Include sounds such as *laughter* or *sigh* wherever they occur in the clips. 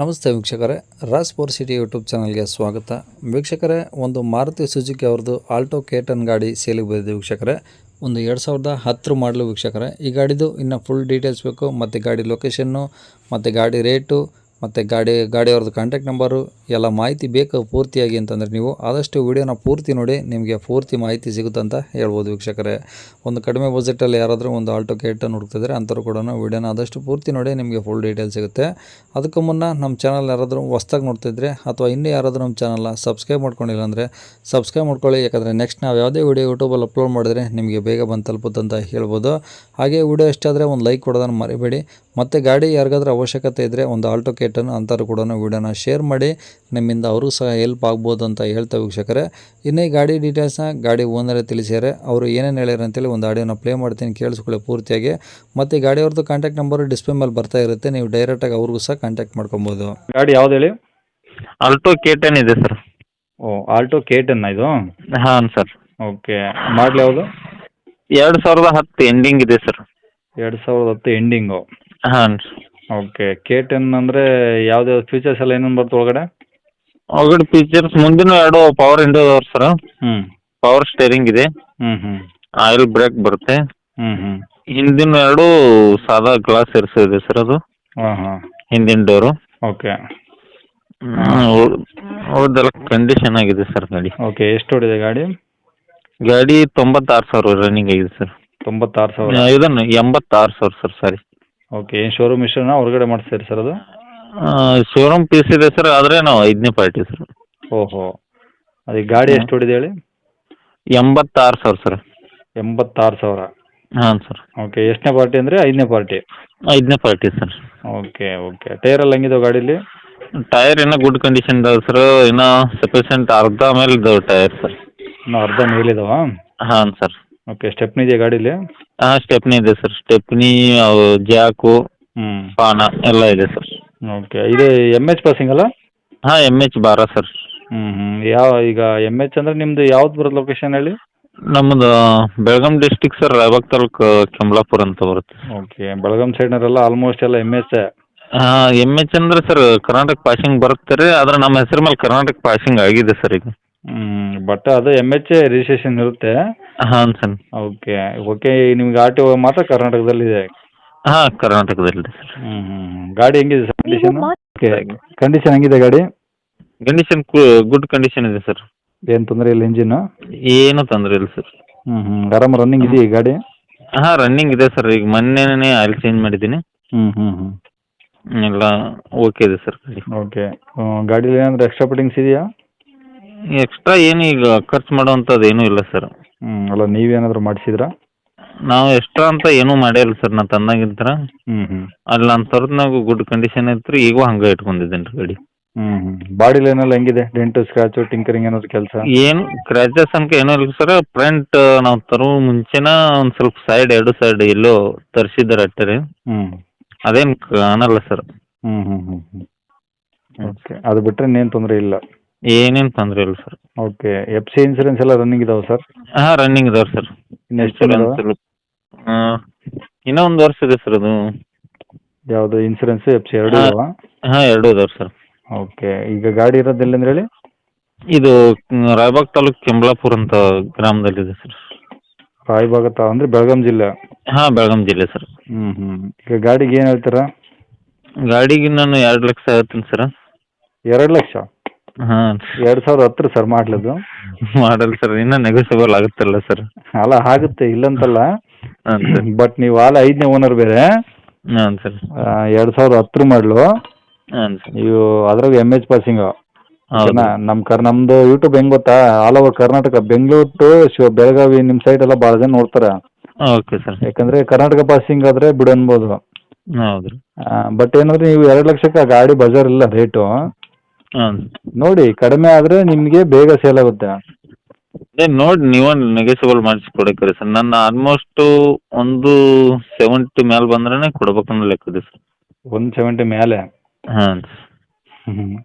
ನಮಸ್ತೆ ವೀಕ್ಷಕರೇ, Raj four city YouTube ಚಾನಲ್ಗೆ ಸ್ವಾಗತ. ವೀಕ್ಷಕರೇ, ಒಂದು ಮಾರುತಿ ಸುಜುಕಿ ಅವ್ರದ್ದು ಆಲ್ಟೋ ಕೇಟನ್ ಗಾಡಿ ಸೇಲಿಗೆ ಬಂದಿದೆ ವೀಕ್ಷಕರೇ. ಒಂದು ಎರಡು ಸಾವಿರದ ಹತ್ತರ ಮಾಡಲು ವೀಕ್ಷಕರೇ. ಈ ಗಾಡಿದು ಇನ್ನು ಫುಲ್ ಡೀಟೇಲ್ಸ್ ಬೇಕು, ಮತ್ತು ಗಾಡಿ ಲೊಕೇಶನ್ನು ಮತ್ತು ಗಾಡಿ ರೇಟು ಮತ್ತು ಗಾಡಿ, ಗಾಡಿಯವ್ರದ್ದು ಕಾಂಟ್ಯಾಕ್ಟ್ ನಂಬರು ಎಲ್ಲ ಮಾಹಿತಿ ಬೇಕು ಪೂರ್ತಿಯಾಗಿ ಅಂತಂದರೆ ನೀವು ಆದಷ್ಟು ವೀಡಿಯೋನ ಪೂರ್ತಿ ನೋಡಿ ನಿಮಗೆ ಪೂರ್ತಿ ಮಾಹಿತಿ ಸಿಗುತ್ತೆ ಅಂತ ಹೇಳ್ಬೋದು ವೀಕ್ಷಕರೇ. ಒಂದು ಕಡಿಮೆ ಬಜೆಟಲ್ಲಿ ಯಾರಾದರೂ ಒಂದು ಆಲ್ಟೋ ಕೇಟನ್ನು ಹುಡುಕ್ತಿದ್ರೆ ಅಂಥವ್ರು ಕೂಡ ವೀಡಿಯೋನ ಆದಷ್ಟು ಪೂರ್ತಿ ನೋಡಿ ನಿಮಗೆ ಫುಲ್ ಡೀಟೇಲ್ ಸಿಗುತ್ತೆ. ಅದಕ್ಕೂ ಮುನ್ನ ನಮ್ಮ ಚಾನಲ್ ಯಾರಾದರೂ ಹೊಸ್ದಾಗಿ ನೋಡ್ತಿದ್ರೆ ಅಥವಾ ಇನ್ನೂ ಯಾರಾದರೂ ನಮ್ಮ ಚಾನಲ್ನ ಸಬ್ಸ್ಕ್ರೈಬ್ ಮಾಡ್ಕೊಂಡಿಲ್ಲ ಅಂದರೆ ಸಬ್ಸ್ಕ್ರೈಬ್ ಮಾಡ್ಕೊಳ್ಳಿ. ಯಾಕಂದರೆ ನೆಕ್ಸ್ಟ್ ನಾವು ಯಾವುದೇ ವೀಡಿಯೋ ಯೂಟ್ಯೂಬಲ್ಲಿ ಅಪ್ಲೋಡ್ ಮಾಡಿದ್ರೆ ನಿಮಗೆ ಬೇಗ ಬಂದು ತಲುಪುತ್ತೆ ಅಂತ ಹೇಳ್ಬೋದು. ಹಾಗೆ ವೀಡಿಯೋ ಇಷ್ಟ ಆದರೆ ಒಂದು ಲೈಕ್ ಕೊಡೋದನ್ನು ಮರಿಬೇಡಿ. ಮತ್ತು ಗಾಡಿ ಯಾರಿಗಾದ್ರೂ ಅವಶ್ಯಕತೆ ಇದ್ದರೆ ಒಂದು ಆಲ್ಟೋ ಕೇಟನ್ನು ಅಂಥವ್ರು ಕೂಡ ವಿಡಿಯೋನ ಶೇರ್ ಮಾಡಿ ನಿಮ್ಮಿಂದ ಅವರು ಸಹ ಹೆಲ್ಪ್ ಆಗ್ಬೋದು ಅಂತ ಹೇಳ್ತಾ ವೀಕ್ಷಕರೆ. ಇನ್ನೇ ಗಾಡಿ ಡೀಟೇಲ್ಸ್ನ ಗಾಡಿ ಓನರೇ ತಿಳಿಸ್ಯಾರೆ. ಅವರು ಏನೇನು ಹೇಳ್ಯಾರ ಅಂತೇಳಿ ಒಂದು ಆಡಿಯೋನ ಪ್ಲೇ ಮಾಡ್ತೀನಿ ಕೇಳಿಸ್ಕೊಳ್ಳಿ ಪೂರ್ತಿಯಾಗಿ. ಮತ್ತು ಈ ಗಾಡಿಯವ್ರದ್ದು ಕಾಂಟ್ಯಾಕ್ಟ್ ನಂಬರ್ ಡಿಸ್ಪ್ಲೇ ಮೇಲೆ ಬರ್ತಾ ಇರುತ್ತೆ ನೀವು ಡೈರೆಕ್ಟಾಗಿ ಅವ್ರಿಗೂ ಸಹ ಕಾಂಟ್ಯಾಕ್ಟ್ ಮಾಡ್ಕೊಬೋದು. ಗಾಡಿ ಯಾವ್ದು ಹೇಳಿ? ಆಲ್ಟೋ ಕೆ ಟೆನ್ ಇದೆ ಸರ್. ಓ ಆಲ್ಟೋ ಕೆ ಟೆನ್ ಇದು? ಹಾಂ ಸರ್. ಓಕೆ ಮಾಡಲಿ ಯಾವುದು? ಎರಡು ಸಾವಿರದ ಹತ್ತು ಎಂಡಿಂಗ್ ಇದೆ ಸರ್. ಎರಡು ಸಾವಿರದ ಹತ್ತು ಎಂಡಿಂಗು ಹಾಂ ಓಕೆ ಕೆ ಟೆನ್ ಅಂದರೆ ಯಾವ್ದು ಫೀಚರ್ಸ್ ಎಲ್ಲ ಏನೇನು ಬರುತ್ತೆ ಒಳಗಡೆ? ಒಳಗಡೆ ಫೀಚರ್ಸ್ ಮುಂದಿನ ಎರಡು ಪವರ್ ವಿಂಡೋ ಅದಾವೆ ಸರ್ ಹ್ಞೂ ಪವರ್ ಸ್ಟೇರಿಂಗ್ ಇದೆ. ಹ್ಞೂ ಹ್ಞೂ ಆಯಿಲ್ ಬ್ರೇಕ್ ಬರುತ್ತೆ. ಹ್ಞೂ ಹ್ಞೂ ಹಿಂದಿನ ಎರಡು ಸಾದಾ ಗ್ಲಾಸ್ ಇರಿಸಿದೆ ಸರ್ ಅದು. ಹಾಂ ಹಾಂ. ಹಿಂದಿನ ಡೋರು ಓಕೆ. ಉಳ್ದೆಲ್ಲ ಕಂಡೀಷನ್ ಆಗಿದೆ ಸರ್ ಗಾಡಿ. ಓಕೆ ಎಷ್ಟು ಹೊಡಿದೆ ಗಾಡಿ? ಗಾಡಿ ತೊಂಬತ್ತಾರು ಸಾವಿರ ರನ್ನಿಂಗ್ ಆಗಿದೆ ಸರ್ ತೊಂಬತ್ತಾರು ಸಾವಿರ. ಇದನ್ನು ಎಂಬತ್ತಾರು ಸಾವಿರ ಸರ್ ಸಾರಿ ಓಕೆ ಏನು ಶೋರೂಮ್ ಇಷ್ಟನ ಹೊರಗಡೆ ಮಾಡಿಸ್ತೀರಿ ಸರ್ ಅದು? ಶೋರೂಮ್ ಪೀಸ್ ಇದೆ ಸರ್ ಆದರೆ ನಾವು ಐದನೇ ಪಾರ್ಟಿ ಸರ್ ಓಹೋ ಅದೇ ಗಾಡಿ ಎಷ್ಟು ಹೊಡಿದೆ ಹೇಳಿ? ಎಂಬತ್ತಾರು ಸಾವಿರ ಸರ್ ಎಂಬತ್ತಾರು ಸಾವಿರ. ಹಾಂ ಸರ್ ಓಕೆ ಎಷ್ಟನೇ ಪಾರ್ಟಿ ಅಂದರೆ ಐದನೇ ಪಾರ್ಟಿ ಐದನೇ party sir okay okay tyre ಎಲ್ಲ ಹೆಂಗಿದಾವೆ ಗಾಡೀಲಿ? ಟೈರ್ ಇನ್ನೂ ಗುಡ್ ಕಂಡೀಷನ್ ಇದಾವೆ ಸರ್ ಇನ್ನೂ ಸಫಿಷಿಯಂಟ್ ಅರ್ಧ ಮೇಲೆ ಇದಾವೆ ಟೈರ್ ಸರ್ ಇನ್ನೂ ಅರ್ಧ ಮೇಲಿದಾವಾ ಹಾಂ ಸರ್ ಓಕೆ ಸ್ಟೆಪ್ನಿ ಇದೆಯಾ ಗಾಡೀಲಿ? ಹಾಂ ಸ್ಟೆಪ್ನಿ ಇದೆ ಸರ್ ಸ್ಟೆಪ್ನಿ ಜಾಕು ಹ್ಞೂ ಪಾನ ಎಲ್ಲ ಇದೆ ಸರ್ ಓಕೆ ಇದು ಎಂ ಎಚ್ ಪಾಸಿಂಗ್ ಅಲ್ಲ? ಹಾ ಎಂ ಎಚ್ ಬಾರ ಸರ್ ಹ್ಞೂ ಹ್ಞೂ ಯಾವ ಈಗ ಎಂ ಎಚ್ ಅಂದರೆ ನಿಮ್ಮದು ಯಾವ್ದು ಬರೋದು ಲೊಕೇಶನ್ ಹೇಳಿ? ನಮ್ಮದು ಬೆಳಗಾಂ ಡಿಸ್ಟಿಕ್ ಸರ್ ರಾಯಬಾಗ್ ತಾಲೂಕು ಕೆಂಬ್ಲಾಪುರ ಅಂತ ಬರುತ್ತೆ ಓಕೆ ಬೆಳಗಾಂ ಸೈಡ್ನವರೆಲ್ಲ ಆಲ್ಮೋಸ್ಟ್ ಎಲ್ಲ ಎಂ ಎಚ್ ಹಾಂ ಎಂ ಎಚ್ ಅಂದ್ರೆ ಸರ್ ಕರ್ನಾಟಕ ಪಾಸಿಂಗ್ ಬರುತ್ತೆ ರೀ ಆದ್ರೆ ನಮ್ಮ ಹೆಸರು ಮೇಲೆ ಕರ್ನಾಟಕ ಪಾಸಿಂಗ್ ಆಗಿದೆ ಸರ್ ಈಗ. ಹ್ಞೂ ಬಟ್ ಅದು ಎಂ ಎಚ್ ರಿಜಿಸ್ಟ್ರೇಷನ್ ಇರುತ್ತೆ. ಹಾಂ ಸರ್ ಓಕೆ ಓಕೆ ನಿಮ್ಗೆ ಆಟೋ ಮಾತ್ರ ಕರ್ನಾಟಕದಲ್ಲಿದೆ? ಹಾಂ ಕರ್ನಾಟಕದಲ್ಲಿ ಸರ್. ಹ್ಞೂ ಹ್ಞೂ ಗಾಡಿ ಹೆಂಗಿದೆ ಸರ್ ಕಂಡೀಷನ್ ಓಕೆ ಕಂಡೀಷನ್ ಹೆಂಗಿದೆ ಗಾಡಿ? ಕಂಡೀಷನ್ ಗುಡ್ ಕಂಡೀಷನ್ ಇದೆ ಸರ್. ಏನು ತೊಂದರೆ ಇಲ್ಲ ಇಂಜಿನ್ನು ಏನೂ ತೊಂದರೆ ಇಲ್ಲ ಸರ್. ಹ್ಞೂ ಹ್ಞೂ ಆರಾಮ ರನ್ನಿಂಗ್ ಇದೆಯಾ ಈ ಗಾಡಿ? ಹಾಂ ರನ್ನಿಂಗ್ ಇದೆ ಸರ್. ಈಗ ಮೊನ್ನೆನೇ ಆಯಿಲ್ ಚೇಂಜ್ ಮಾಡಿದ್ದೀನಿ. ಹ್ಞೂ ಹ್ಞೂ ಹ್ಞೂ ಎಲ್ಲ ಓಕೆ ಇದೆ ಸರ್ ಗಾಡಿ. ಓಕೆ ಗಾಡೀಲಿ ಏನಂದ್ರೆ ಎಕ್ಸ್ಟ್ರಾ ಫಿಟ್ಟಿಂಗ್ಸ್ ಇದೆಯಾ? ಎಕ್ಸ್ಟ್ರಾ ಏನು ಈಗ ಖರ್ಚು ಮಾಡೋವಂಥದ್ದು ಏನೂ ಇಲ್ಲ ಸರ್. ಹ್ಞೂ ಅಲ್ಲ ನೀವೇನಾದರೂ ಮಾಡಿಸಿದ್ರಾ? ನಾವು ಎಕ್ಸ್ಟ್ರಾ ಅಂತ ಏನೂ ಮಾಡೇ ಇಲ್ಲ ಸರ್ ನಾ ತಂದಾಗಿದ್ರ ಹ್ಞೂ ಹ್ಞೂ ಅಲ್ಲಿ ನಾನು ತರದ್ನಾಗ ಗುಡ್ ಕಂಡೀಷನ್ ಐತ್ರಿ ಈಗ ಹಂಗೆ ಗಡಿ ರೀ ಗಾಡಿ. ಹ್ಞೂ ಹ್ಞೂ ಬಾಡಿ ಲೈನೆಲ್ಲ ಹೆಂಗಿದೆ? ಡೆಂಟು ಸ್ಕ್ರಾಚು ಟಿಂಕರಿಂಗ್ ಏನಾದ್ರು ಕೆಲಸ? ಏನು ಕ್ರ್ಯಾಚಸ್ ಅಂತ ಏನೂ ಇಲ್ಲ ಸರ್ ಫ್ರಂಟ್ ನಾವು ತರೋ ಮುಂಚೆನ ಒಂದ್ ಸ್ವಲ್ಪ ಸೈಡ್ ಎರಡು ಸೈಡ್ ಎಲ್ಲೋ ತರಿಸಿದ್ದಾರೆ ಅಷ್ಟೇ ರೀ ಹ್ಞೂ ಅದೇನು ಕಾಣಲ್ಲ ಸರ್. ಹ್ಮ್ ಹ್ಮ್ ಹ್ಮ್ ಹ್ಞೂ ಓಕೆ. ಅದು ಬಿಟ್ರೆ ಇನ್ನೇನು ತೊಂದರೆ ಇಲ್ಲ. ಏನೇನು ತೊಂದರೆ ಇಲ್ಲ sir okay F C insurance ಎಲ್ಲ ರನ್ನಿಂಗ್ ಇದಾವೆ ಸರ್ ಹಾಂ ರನ್ನಿಂಗ್ ಇದಾವೆ ಸರ್ ಇನ್ನು ಎಷ್ಟು ಇದಾವೆ? ಇನ್ನೂ ಒಂದು ವರ್ಷ ಇದೆ ಸರ್ ಅದು. ಯಾವುದು ಇನ್ಸೂರೆನ್ಸ್ ಎಫ್ ಸಿ ಎರಡು ಹಾ. ಹಾಂ ಎರಡು ಇದಾವೆ ಸರ್ ಓಕೆ ಈಗ ಗಾಡಿ ಇರೋದು ಎಲ್ಲಂದ್ರೆ ಹೇಳಿ? ಇದು ರಾಯಬಾಗ್ ತಾಲೂಕು ಕೆಂಬ್ಲಾಪುರ ಅಂತ ಗ್ರಾಮದಲ್ಲಿ ಇದೆ ಸರ್ ರಾಯಬಾಗ ತಾ ಅಂದ್ರೆ ಬೆಳಗಾಂ ಜಿಲ್ಲೆ? ಹಾಂ ಬೆಳಗಾಂ ಜಿಲ್ಲೆ ಸರ್ ಹ್ಞೂ ಹ್ಞೂ ಈಗ ಗಾಡಿಗೆ ಏನು ಹೇಳ್ತೀರಾ? ಗಾಡಿಗೆ ನಾನು ಎರಡು ಲಕ್ಷ ಹೇಳ್ತೀನಿ ಸರ್ ಎರಡು ಲಕ್ಷ? ಹಾಂ. ಎರಡು ಸಾವಿರದ ಹತ್ತರ ಸರ್ ಮಾಡ್ಲದು. ಮಾಡಲ್ ಸರ್ ಇನ್ನೂ ನೆಗೋಸಿಯಬಲ್ ಆಗುತ್ತಲ್ಲ ಸರ್ ಅಲ್ಲ ಆಗುತ್ತೆ ಇಲ್ಲಂತಲ್ಲ. ಹಾಂ ಸರ್ ಬಟ್ ನೀವು ಆಲ ಐದನೇ ಓನರ್ ಬೇರೆ. ಹಾಂ ಸರ್ ಎರಡು ಸಾವಿರದ ಹತ್ತರ ಮಾಡಲು. ಹಾಂ ಸರ್ ನೀವು ಅದ್ರಾಗ ಎಂ ಎಚ್ ಪಾಸಿಂಗು ಹೌದು. ನಮ್ಮ ಕರ್ ನಮ್ದು ಯೂಟ್ಯೂಬ್ ಹೆಂಗ್ ಗೊತ್ತಾ? All over Karnataka Bengaluru to Shiva Belagavi ನಿಮ್ಮ ಸೈಡ್ ಎಲ್ಲ ಬಹಳ ಜನ ನೋಡ್ತಾರೆ. ಓಕೆ ಸರ್ ಯಾಕಂದ್ರೆ ಕರ್ನಾಟಕ ಪಾಸಿಂಗ್ ಆದ್ರೆ ಬಿಡು ಅನ್ಬೋದು ಹೌದು ಬಟ್ ಏನಂದ್ರೆ ನೀವು ಎರಡು ಲಕ್ಷಕ್ಕೆ ಆ ಗಾಡಿ ಬಜಾರ್ ಇಲ್ಲ ರೇಟು ಹಾಂ. ನೋಡಿ ಕಡಿಮೆ ಆದ್ರೆ ನಿಮಗೆ ಬೇಗ ಸೇಲ್ ಆಗುತ್ತೆ. ಅದೇ ನೋಡಿ ನೀವು ನೆಗೆಸಿಬಲ್ ಮಾಡಿಸಿ ಕೊಡಕ್ಕೆ ಸರ್ ನನ್ನ ಆಲ್ಮೋಸ್ಟ್ ಒಂದು ಸೆವೆಂಟಿ ಮೇಲೆ ಬಂದ್ರೆ ಕೊಡ್ಬೇಕನ್ನೋ ಲೆಕ್ಕ ಇದೆ ಸರ್ ಒನ್ ಸೆವೆಂಟಿ ಮೇಲೆ ಹಾಂ.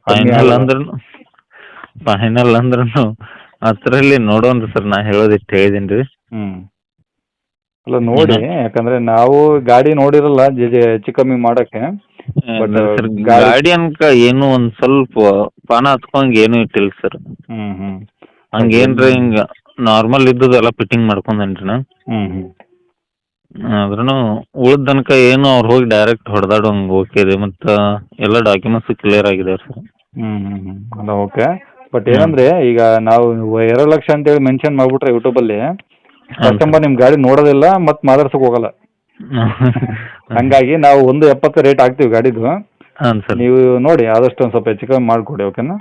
ಫೈನಲ್ ಅಂದ್ರೂ ಫೈನಲ್ ಅಂದ್ರೂ ಅದರಲ್ಲಿ ನೋಡೋಣ ಸರ್ ನಾ ಹೇಳೋದಿಷ್ಟು ಹೇಳಿದ್ದೀನಿ ರೀ. ಹ್ಮ್. ಅಲ್ಲ ನೋಡಿ ಯಾಕಂದ್ರೆ ನಾವು ಗಾಡಿ ನೋಡಿರಲ್ಲ ಜೆ ಜೆ ಹೆಚ್ಚು ಕಮ್ಮಿ ಮಾಡಕ್ಕೆ. But, ಸರ್ ಗಾಡಿ- ಅನ್ಕ ಏನು ಒಂದ್ ಸ್ವಲ್ಪ ಪಾನ ಹತ್ಕೊಂಗ್ ಏನು ಇಟ್ಟಿಲ್ಲ ಸರ್. ಹ್ಮ್ ಹ್ಮ್. ಹಂಗೇನ್ರಿ ಹಿಂಗ ನಾರ್ಮಲ್ ಇದ್ದದೆಲ್ಲ ಫಿಟ್ಟಿಂಗ್ ಮಾಡ್ಕೊಂಡೇನ್ರಿ ನಾ ಹ್ಮ್ ಆದ್ರೂ ಉಳಿದ ತನಕ ಏನು ಅವ್ರು ಹೋಗಿ ಡೈರೆಕ್ಟ್ ಹೊಡೆದಾಡೋಂಗ್ ಓಕೆ ಇದೆ ಮತ್ತು ಎಲ್ಲ ಡಾಕ್ಯುಮೆಂಟ್ಸ್ ಕ್ಲಿಯರ್ ಆಗಿದೆ ಸರ್. ಅಲ್ಲ ಓಕೆ ಬಟ್ ಏನಂದ್ರೆ ಈಗ ನಾವು ಎರಡು ಲಕ್ಷ ಅಂತ ಹೇಳಿ ಮೆನ್ಷನ್ ಮಾಡ್ಬಿಟ್ರೆ ಯೂಟ್ಯೂಬಲ್ಲಿ ಕಸ್ಟಮರ್ ನಿಮ್ ಗಾಡಿ ನೋಡೋದಿಲ್ಲ ಮತ್ ಮಾತಾಡ್ಸಕ್ ಹೋಗಲ್ಲ. *laughs* ಹಂಗಾಗಿ ನಾವು ಒಂದು ಎಪ್ಪತ್ತು ರೇಟ್ ಹಾಕ್ತೀವಿ ಗಾಡಿದು. ಹಾಂ ಸರ್. ನೀವು ನೋಡಿ ಆದಷ್ಟು ಒಂದು ಸ್ವಲ್ಪ ಹೆಚ್ಚು ಕಮ್ಮಿ ಮಾಡಿಕೊಡಿ ಓಕೆನಾ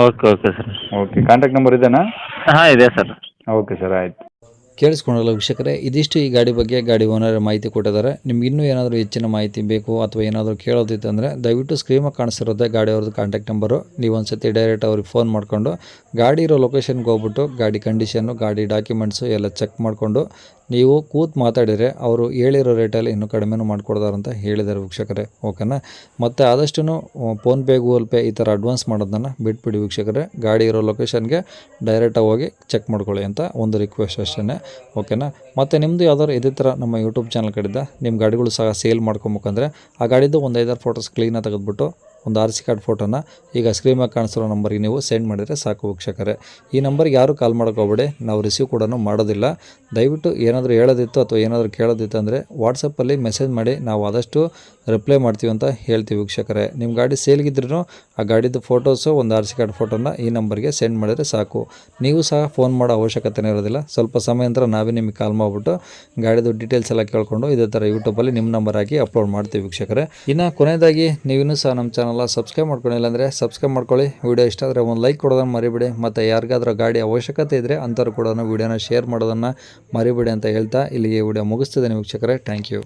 okay okay sir. Okay contact number ಇದೆನಾ? ಹಾಂ ಇದೆ ಸರ್. ಓಕೆ ಸರ್ ಆಯ್ತು. ಕೇಳಿಸ್ಕೊಂಡಲ್ಲ ವೀಕ್ಷಕರೇ ಇದಿಷ್ಟು ಈ ಗಾಡಿ ಬಗ್ಗೆ ಗಾಡಿ ಓನರ್ ಮಾಹಿತಿ ಕೊಟ್ಟಿದ್ದಾರೆ. ನಿಮ್ಗೆ ಇನ್ನೂ ಏನಾದರೂ ಹೆಚ್ಚಿನ ಮಾಹಿತಿ ಬೇಕು ಅಥವಾ ಏನಾದರೂ ಕೇಳೋದಿತ್ತು ಅಂದರೆ ದಯವಿಟ್ಟು ಸ್ಕ್ರೀನಾಗಿ ಕಾಣಿಸಿರುತ್ತೆ ಗಾಡಿ ಅವ್ರದ್ದು ಕಾಂಟ್ಯಾಕ್ಟ್ ನಂಬರು ನೀವು ಒಂದು ಸತಿ ಡೈರೆಕ್ಟ್ ಅವ್ರಿಗೆ ಫೋನ್ ಮಾಡಿಕೊಂಡು ಗಾಡಿ ಇರೋ ಲೊಕೇಶನ್ಗೆ ಹೋಗ್ಬಿಟ್ಟು ಗಾಡಿ ಕಂಡೀಷನ್ನು ಗಾಡಿ ಡಾಕ್ಯುಮೆಂಟ್ಸು ಎಲ್ಲ ಚೆಕ್ ಮಾಡಿಕೊಂಡು ನೀವು ಕೂತ್ ಮಾತಾಡಿದರೆ ಅವರು ಹೇಳಿರೋ ರೇಟಲ್ಲಿ ಇನ್ನೂ ಕಡಿಮೆನೂ ಮಾಡಿಕೊಡ್ತಾರೆ ಅಂತ ಹೇಳಿದ್ದಾರೆ ವೀಕ್ಷಕರೇ, ಓಕೆನಾ? ಮತ್ತು ಆದಷ್ಟು ಫೋನ್ಪೇ, ಗೂಗಲ್ ಪೇ ಈ ಥರ ಅಡ್ವಾನ್ಸ್ ಮಾಡೋದನ್ನು ಬಿಟ್ಬಿಡಿ ವೀಕ್ಷಕರೇ. ಗಾಡಿ ಇರೋ ಲೊಕೇಶನ್ಗೆ ಡೈರೆಕ್ಟಾಗಿ ಹೋಗಿ ಚೆಕ್ ಮಾಡ್ಕೊಳ್ಳಿ ಅಂತ ಒಂದು ರಿಕ್ವೆಸ್ಟ್ ಅಷ್ಟೇ ಓಕೆನಾ? ಮತ್ತು ನಿಮ್ಮದು ಯಾವ್ದಾದ್ರು ಇದೇ ಥರ ನಮ್ಮ ಯೂಟ್ಯೂಬ್ ಚಾನಲ್ ಕಡೆಯಿಂದ ನಿಮ್ಮ ಗಾಡಿಗಳು ಸಹ ಸೇಲ್ ಮಾಡ್ಕೊಬೇಕಂದ್ರೆ ಆ ಗಾಡಿದು ಒಂದು ಐದಾರು ಫೋಟೋಸ್ ಕ್ಲೀನಾಗಿ ತೆಗೆದುಬಿಟ್ಟು ಒಂದು ಆರ್ ಸಿ ಕಾರ್ಡ್ ಫೋಟೋನ ಈಗ ಸ್ಕ್ರೀನ್ ಮೇಲೆ ಕಾಣಿಸಿರೋ ನಂಬರ್ಗೆ ನೀವು ಸೆಂಡ್ ಮಾಡಿದರೆ ಸಾಕು ವೀಕ್ಷಕರೇ. ಈ ನಂಬರ್ಗೆ ಯಾರು ಕಾಲ್ ಮಾಡೋಕೆ ಹೋಗ್ಬೇಡಿ ನಾವು ರಿಸೀವ್ ಕೂಡ ಮಾಡೋದಿಲ್ಲ. ದಯವಿಟ್ಟು ಏನಾದರೂ ಹೇಳೋದಿತ್ತು ಅಥವಾ ಏನಾದರೂ ಕೇಳೋದಿತ್ತು ಅಂದರೆ ವಾಟ್ಸಪ್ಪಲ್ಲಿ ಮೆಸೇಜ್ ಮಾಡಿ, ನಾವು ಆದಷ್ಟು ರಿಪ್ಲೈ ಮಾಡ್ತೀವಿ ಅಂತ ಹೇಳ್ತೀವಿ ವೀಕ್ಷಕರೇ. ನಿಮ್ಮ ಗಾಡಿ ಸೇಲ್ಗಿದ್ರೂ ಆ ಗಾಡಿದು ಫೋಟೋಸು ಒಂದು ಆರ್ ಸಿ ಕಾರ್ಡ್ ಫೋಟೋನ ಈ ನಂಬರ್ಗೆ ಸೆಂಡ್ ಮಾಡಿದರೆ ಸಾಕು. ನೀವು ಸಹ ಫೋನ್ ಮಾಡೋ ಅವಶ್ಯಕತೆನೇ ಇರೋದಿಲ್ಲ. ಸ್ವಲ್ಪ ಸಮಯ ನಂತರ ನಾವೇ ನಿಮಗೆ ಕಾಲ್ ಮಾಡಿಬಿಟ್ಟು ಗಾಡಿದು ಡೀಟೇಲ್ಸ್ ಎಲ್ಲ ಕೇಳ್ಕೊಂಡು ಇದೇ ಥರ ಯೂಟ್ಯೂಬಲ್ಲಿ ನಿಮ್ಮ ನಂಬರ್ ಹಾಕಿ ಅಪ್ಲೋಡ್ ಮಾಡ್ತೀವಿ ವೀಕ್ಷಕರೇ. ಇನ್ನು ಕೊನೆಯದಾಗಿ ನೀವಿನ್ನೂ ಸಹ ನಮ್ಮ ಚಾನಲ್ನ ಸಬ್ಸ್ಕ್ರೈಬ್ ಮಾಡ್ಕೊಂಡಿಲ್ಲ ಅಂದರೆ ಸಬ್ಸ್ಕ್ರೈಬ್ ಮಾಡ್ಕೊಳ್ಳಿ. ವಿಡಿಯೋ ಇಷ್ಟ ಆದರೆ ಒಂದು ಲೈಕ್ ಕೊಡೋದನ್ನು ಮರಿಬೇಡಿ. ಮತ್ತು ಯಾರಿಗಾದ್ರೂ ಗಾಡಿ ಅವಶ್ಯಕತೆ ಇದ್ದರೆ ಅಂಥವ್ರು ಕೂಡ ವಿಡಿಯೋನ ಶೇರ್ ಮಾಡೋದನ್ನು ಮರಿಬೇಡಿ ಅಂತ ಹೇಳ್ತಾ ಇಲ್ಲಿಗೆ ವಿಡಿಯೋ ಮುಗಿಸ್ತಿದ್ದೇನೆ ವೀಕ್ಷಕರೇ. Thank you.